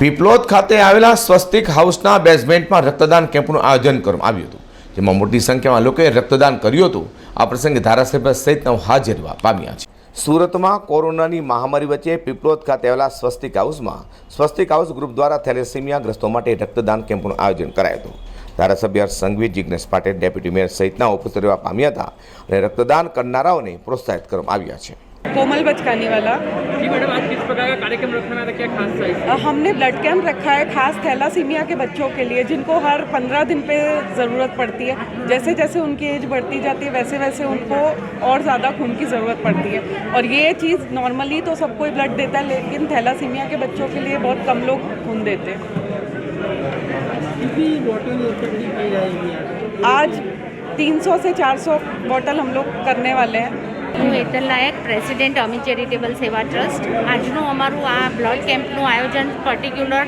પીપલોદ ખાતે આવેલા સ્વસ્તિક હાઉસના બેઝમેન્ટમાં રક્તદાન કેમ્પનું આયોજન કરવામાં આવ્યું હતું, જેમાં મોટી સંખ્યામાં લોકોએ રક્તદાન કર્યું હતું. આ પ્રસંગે ધારાસભ્ય સહિતના હાજર પામ્યા છે સુરતમાં કોરોનાની મહામારી વચ્ચે પીપલોદ ખાતે આવેલા સ્વસ્તિક હાઉસમાં સ્વસ્તિક હાઉસ ગ્રુપ દ્વારા થેલેસેમિયા ગ્રસ્તો માટે રક્તદાન કેમ્પનું આયોજન કરાયું હતું. ધારાસભ્ય સંઘવી જિજ્ઞેશ પાટેલ, ડેપ્યુટી મેયર સહિતના ઉપસ્થિત રહેવા પામ્યા હતા અને રક્તદાન કરનારાઓને પ્રોત્સાહિત કરવામાં આવ્યા છે. कोमल बचकानी वाला। जी मैडम आज किस प्रकार का कार्यक्रम रखना था क्या खास? अ, हमने ब्लड कैंप रखा है खास थैलासीमिया के बच्चों के लिए जिनको हर पंद्रह दिन पे ज़रूरत पड़ती है। जैसे जैसे उनकी एज बढ़ती जाती है वैसे वैसे उनको और ज़्यादा खून की ज़रूरत पड़ती है। और ये चीज़ नॉर्मली तो सबको ब्लड देता है लेकिन थैलासीमिया के बच्चों के लिए बहुत कम लोग खून देते हैं। कितनी बोतल इकट्ठी की जाएगी आज? आज 300 से 400 बोतल हम लोग करने वाले हैं। હું Hetal Nayak president Ami charitable Seva trust આજનું અમારું આ બ્લડ કેમ્પનું આયોજન પર્ટિક્યુલર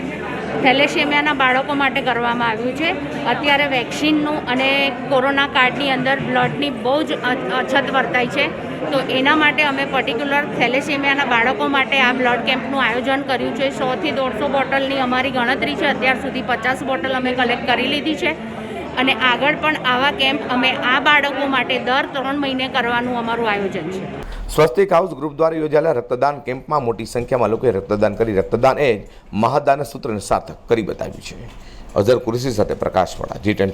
થેલેસેમિયાના બાળકો માટે કરવામાં આવ્યું છે. અત્યારે વેક્સિનનું અને કોરોના કાર્ડની અંદર બ્લડની બહુ જ અછત વર્તાય છે. તો એના માટે અમે પર્ટિક્યુલર થેલેસેમિયાના બાળકો માટે આ બ્લડ કેમ્પનું આયોજન કર્યું છે. સોથી દોઢસો બોટલની અમારી ગણતરી છે. અત્યાર સુધી પચાસ બોટલ અમે કલેક્ટ કરી લીધી છે. અને આગળ પણ આવા કેમ્પ અમે આ બાળકો માટે દર ત્રણ મહિને કરવાનું અમારું આયોજન છે. સ્વસ્તિક હાઉસ ગ્રુપ દ્વારા યોજાયેલા રક્તદાન કેમ્પમાં મોટી સંખ્યામાં લોકોએ રક્તદાન કરી. રક્તદાન એ જ મહાદાન સૂત્રને સાર્થક કરી બતાવ્યું છે. અઝર કુરેશી સાથે પ્રકાશ વાળા જી ટેન